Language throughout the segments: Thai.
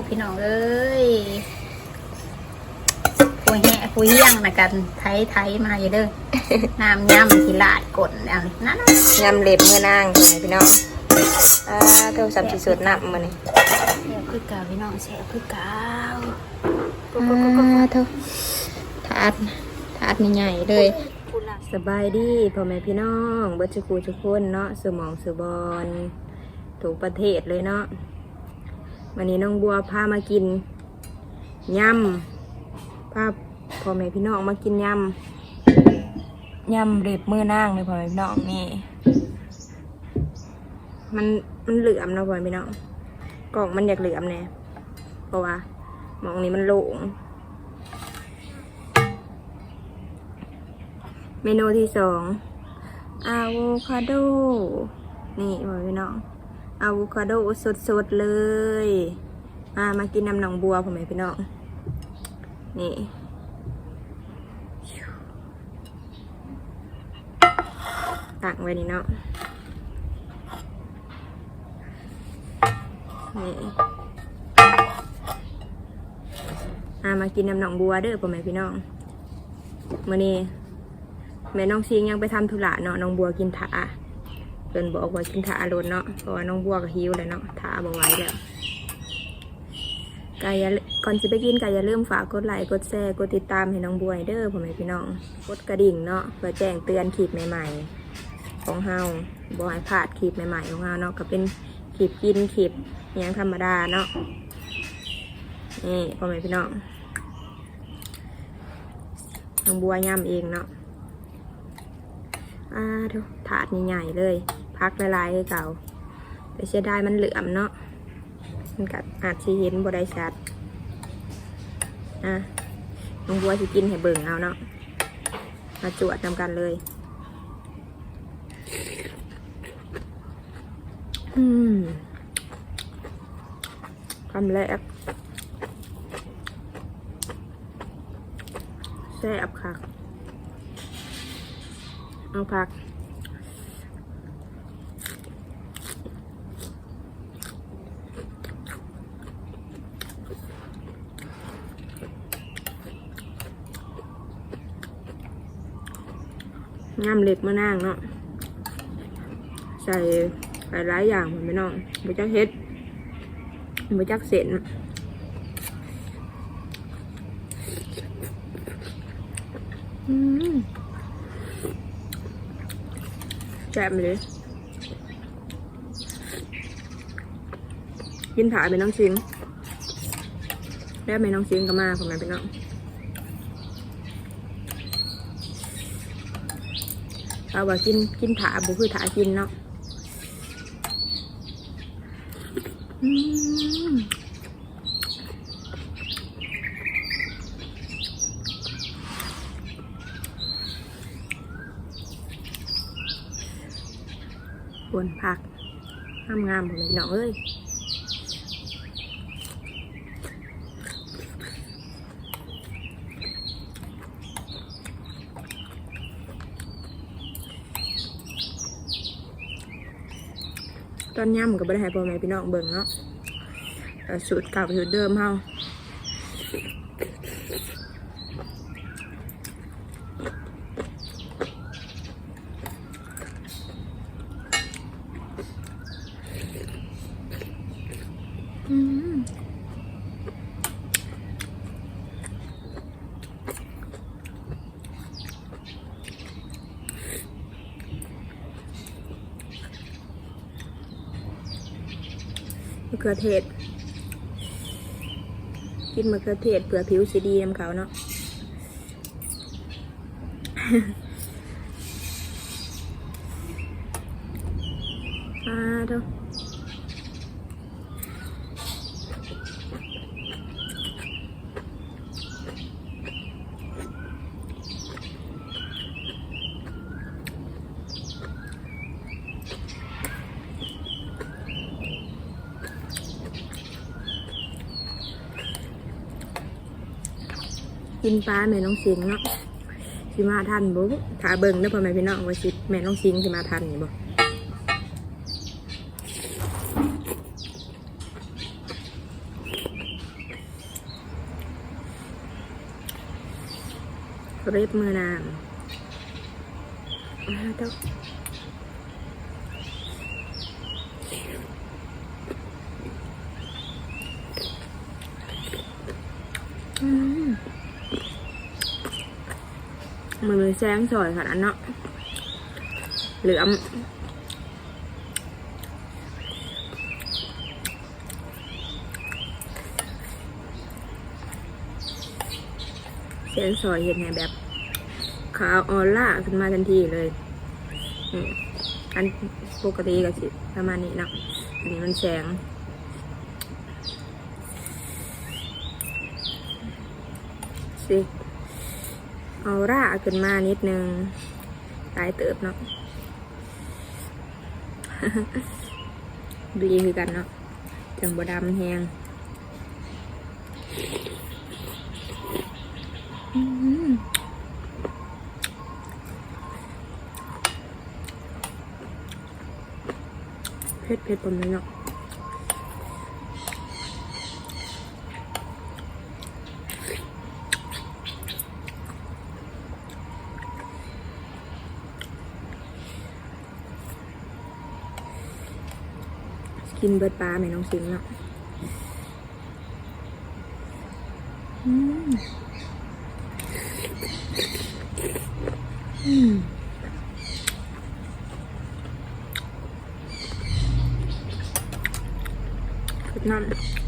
พกพี่น้องเอ้ยผู้แห่ผู้เฮี้ยงนะกันไทยไทยมาอยู่เด้อน้ำย่ำสิลาดกดอันนั้นน่ะยำเล็บมือนางทำไมพี่น้องอ่าเท่าสัมสิสุดนับมานี่เสียคือเก่าพี่น้องเสียคือเก่าอ่าเท่าถาดถาดนี่ใหญ่เลยสบายดีพ่อแม่พี่น้องเบิร์ชคูทุกคนเนาะสมองสบอนถูกประเทศเลยเนาะ วันนี้น้องบัวพามากินยำพาพ่อแม่พี่น้องมากินยำยำเล็บมือนางเลยพ่อแม่พี่น้องนี่ มันมันเหลือมนะพ่อแม่พี่น้องกล่องมันอยากเหลือมแน่เพราะว่าหมองนี้มันโล่งเมนูที่สองอะโวคาโด นี่พ่อแม่พี่น้อง อะโวคาโดสดๆเลย มามากินน้ำหนองบัวผมไหมพี่น้อง นี่ตักไว้นี่เนาะ นี่อามากินน้ำหนองบัวเด้อพ่อแม่พี่น้องมื้อนี้แม่น้องซิงยังไปทำธุระเนาะน้องบัวกินถา เพิ่นบอกว่ากินถาโลดเนาะเพราะว่าน้องบัวก็หิวแล้วเนาะถาบ่ไหวแล้วกอย่ก่อนจะไปกินก็อย่าลืมฝากกดไลค์กดแชร์กดติดตามให้น้องบัวเด้อพ่อแม่พี่น้องกดกระดิ่งเนาะเพื่อแจ้งเตือนคลิปใหม่ๆ ของเฮาบ่ให้พลาดคลิปใหม่ๆของเฮาเนาะก็เป็นคลิปกินคลิปอิหยังธรรมดาเนาะนี่พ่อแม่พี่น้องน้องบัวย่ำเองเนาะอ่าทุกถาดใหญ่ๆเลย พักละลายให้เก่า แต่เสียดายมันเหลือมเนาะมันกัดอาจสิเห็นบ่ได้ชัดอะน้องบัวสิกินให้เบิ่งเอาเนาะมาจวดนำกันเลยอืมคำแรกแซ่บค่ะเอาผัก ย่ำเล็กมะนางเนาะใส่หลายหลายๆอย่างเหมือนไม่น้องบจักเฮ็ดบจักเส้นอืมแซ่บเลยยินถ่ายเป็นน้องชิง แล้วเป็นน้องชิงก็มาผมเป็นน้อง เอาว่ากินกินถาบุคือถากินเนาะอืมบนผักงามงามๆผมเป็นน้องเอ้ย อนย่ำก็บ่ได้ให้พ่อแม่พี่น้องเบิ่งเนาะสูตรเก่าสูตรเดิมเฮาอืมมะ เขือเทศ กินมะเขือเทศเผื่อผิวสีดีน้ำเขาเนาะอ่าด้ กินปลาแม่น้องสิงเนาะสิมาทันบ่ถ้าเบิ่งเด้อพ่อแม่พี่น้องว่าสิแม่น้องสิงสิมาทันอนี่บ่เรียบมือนานอ่าเจ้า มันมีแสงสวยขนาดนั้นเนาะเหลือมแสงสวยเห็นไงแบบขาวออร่าขึ้นมาทันทีเลยอืมอันปกติก็สิประมาณนี้เนาะอันนี้มันแสงสิ เออร่าขึ้นมานิดนึงตายเติบเนาะดีคือกันเนาะจังบดำแหงเผ็ดเผ็ดปนเลยเนาะ กินเบิดปลาแม่น้องซิงเนาะอืมอืมน้ำ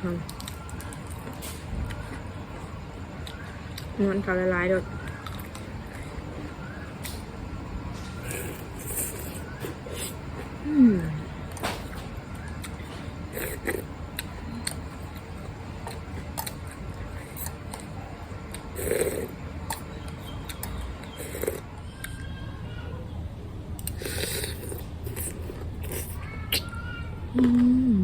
ผักมันนวลเขาละลายดดยอืมอืม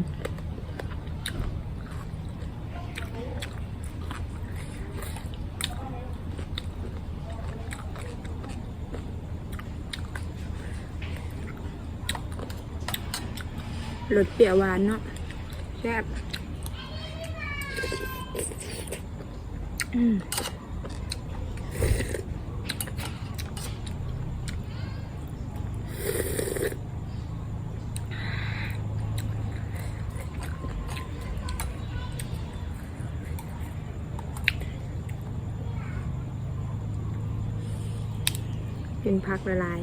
รสเปรี้ยวหวานเนาะแซ่บอืมเป็นพักละลาย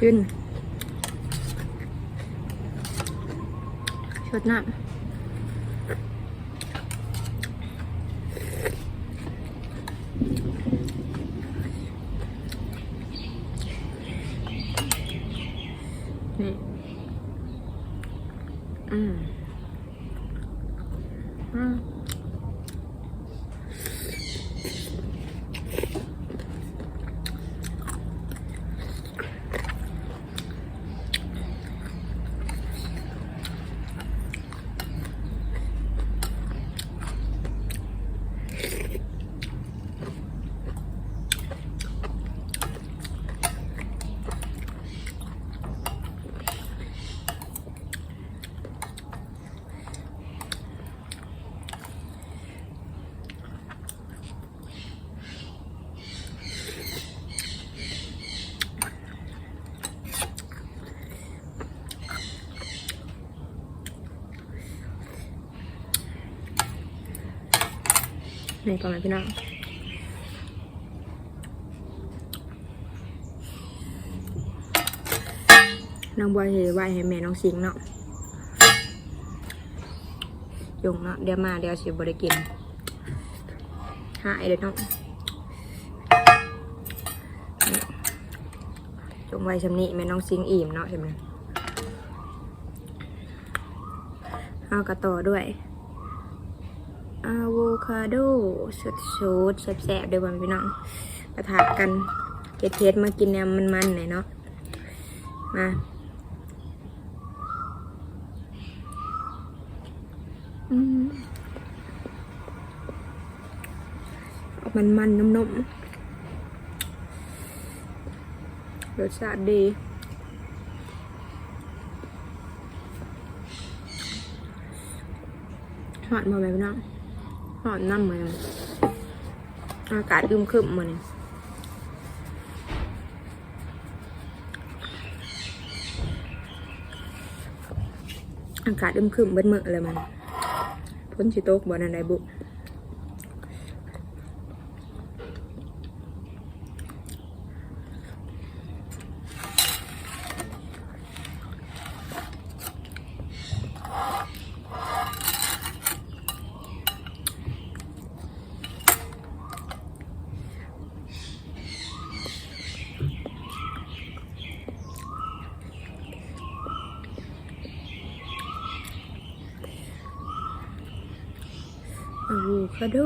ขึ้นชดน้ำนี่อืมอืม นี่ก่อนไหมพี่น้องน้องบัวเฮไหวให้แม่น้องสิงเนาะยงเนาะเดี๋ยวมาเดี๋ยวสิบริกินหายเลยเนาะงไว้ชำนี้แม่น้องซิงอิ่มเนาะใช่ไหมเอากระต่อด้วย อะโวคาโดสดสดแซ่บๆเดี๋ยวบอพี่น้องกระถากันเผ็ดๆมากินแนวมันๆหน่อยเนาะมาอืมออกมันๆนุ่มๆรสชาติดีหอดมาแบบนั้น หอนน้ำเหมือนอากาศอึมครึมเหมือนอากาศอึมครึมเบิดเมื่อเลยมันพ้นชิโตกบอนันไดบุกะโว คาโด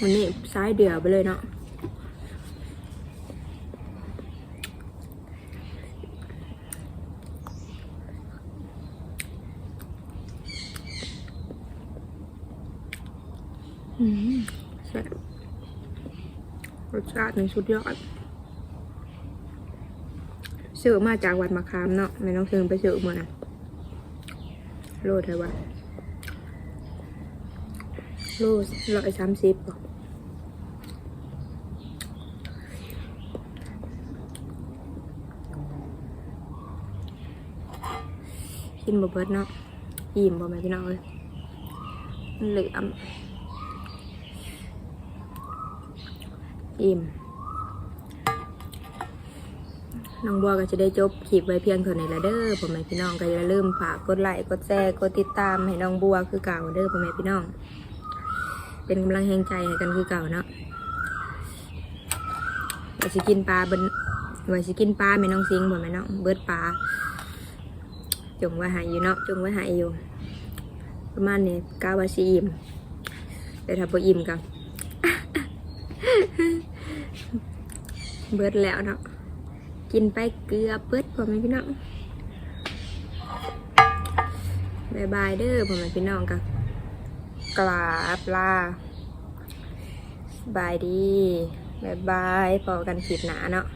วันนี้ซ้ายเดี่ยวไปเลยเนาะอืม ชาติในสุดยอดซื้อมาจากวัดมะขามเนาะไม่ต้องซื้อไปซื้อมาโลดเท่าไหร่โลดร้อยสามสิบบ่กินบ่เบิดเนาะอิ่มบ่แม่พี่น้องเลยเหลือ อิ่มน้องบัวก็จะได้จบคลิปไว้เพียงเท่านี้ละเด้อพ่อแม่พี่น้องก็อย่าลืมฝากกดไลค์กดแชร์กดติดตามให้น้องบัวคือเก่าเด้อพ่อแม่พี่น้อง เป็นกำลังแห่งใจให้กันคือเก่าเนาะว่าสิกินปลาเบนว่าสิกินปลาแม่น้องซิงพ่แม่น้องเบิดปลาจงไว้หายอยู่เนาะจงไว้หายอยู่ ประมาณนี้กาวาสิอิ่มแต่ถ้าบ่อิ่มก็ เบิดแล้วเนาะกินไปเกลือเบิดพ่อแม่พี่น้องบายบายเด้อพ่อแม่พี่น้องกับกลาบลาบายดีบายบายพอกันขีดหนาเนาะ